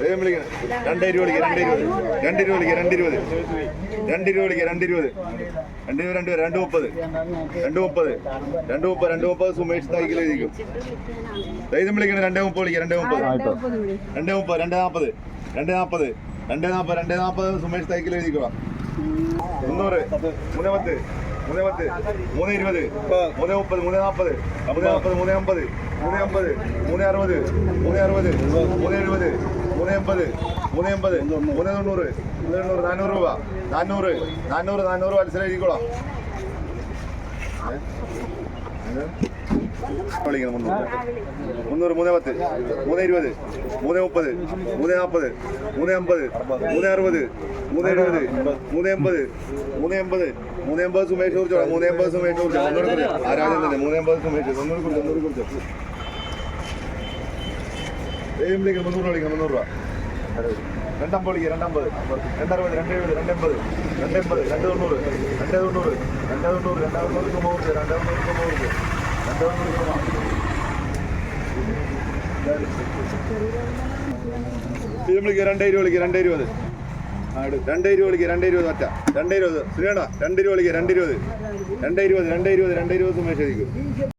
വേഗം വിളിക്കണം രണ്ടേ രൂപ വിളിക്കുക രണ്ടേ ഇരുപത് രണ്ട് രൂപ വിളിക്കുക രണ്ട് ഇരുപത് രണ്ട് രൂപ വിളിക്കുക രണ്ട് ഇരുപത് രണ്ട് ഇതും വിളിക്കണം രണ്ടേ മുപ്പത് വിളിക്കുക രണ്ടേ മുപ്പത് രണ്ടേ മുപ്പത് രണ്ടേ നാൽപ്പത് രണ്ടേ നാൽപ്പത് രണ്ടേ നാൽപ്പത് രണ്ടേ നാൽപ്പത് സുമേഷ് സൈക്കിൾ എഴുതിക്കുക മുന്നൂറ് മൂന്നേ പത്ത് മൂന്നേ പത്ത് മൂന്ന് ഇരുപത് മൂന്ന് മുപ്പത് മൂന്ന് നാൽപ്പത് മൂന്ന് നാൽപ്പത് മൂന്ന് അമ്പത് മൂന്ന് അമ്പത് മൂന്ന് അറുപത് മൂന്ന് അറുപത് മൂന്ന് എഴുപത് മൂന്ന് എൺപത് മൂന്ന് എൺപത് മൂന്ന് തൊണ്ണൂറ് മൂന്ന് തൊണ്ണൂറ് നാനൂറ് രൂപ നാനൂറ് നാനൂറ് നാനൂറ് മത്സരം എഴുതിക്കോളാം. വിളിക്കണം മുന്നൂറ്. മുന്നൂറ് മൂന്ന് പത്ത് മൂന്ന് ഇരുപത് മൂന്ന് മുപ്പത് മൂന്ന് നാൽപ്പത് മൂന്ന് അമ്പത് മൂന്ന് അറുപത് മൂന്ന് എഴുപത് മൂന്ന് എൺപത് മൂന്ന് എൺപത് മൂന്ന് എൺപത് സുമേഷ് കുറിച്ചോളാം മൂന്ന് എൺപത് സുമേഷ് കുറിച്ചോ ഒന്നുകൂടെ കുറിച്ചോ ആ തന്നെ മൂന്ന് എൺപത് സുമേഷ് ഒന്നുകൂടി കുറിച്ചോ ഒന്നുകൂടി കുറിച്ചോ. വിളിക്കണം മുന്നൂറ് വിളിക്കണം മുന്നൂറ് രൂപ. രണ്ടമ്പത് വിളിക്കുക രണ്ടമ്പത്. രണ്ടറുപത് രണ്ട് എഴുപത് രണ്ടെൺപത് രണ്ടെൺപത് രണ്ട് തൊണ്ണൂറ് രണ്ട് തൊണ്ണൂറ് രണ്ട് തൊണ്ണൂറ് രണ്ട് തൊണ്ണൂറ് കുറിച്ച് രണ്ട് തൊണ്ണൂറ് കുറിച്ച് രണ്ട് തൊണ്ണൂറ് ഇത് വിളിക്കുക രണ്ടേ ഇരുപത് വിളിക്കുക രണ്ടേ ഇരുപത് രണ്ടേ ഇരുപത് വിളിക്കുക രണ്ടേ ഇരുപത് ഒറ്റ. രണ്ടേ ഇരുപത് ശ്രീയണ രണ്ട് ഇരുപത് വിളിക്കുക രണ്ട് ഇരുപത് രണ്ടേ ഇരുപത് രണ്ടേ ഇരുപത് രണ്ടേ ഇരുപത്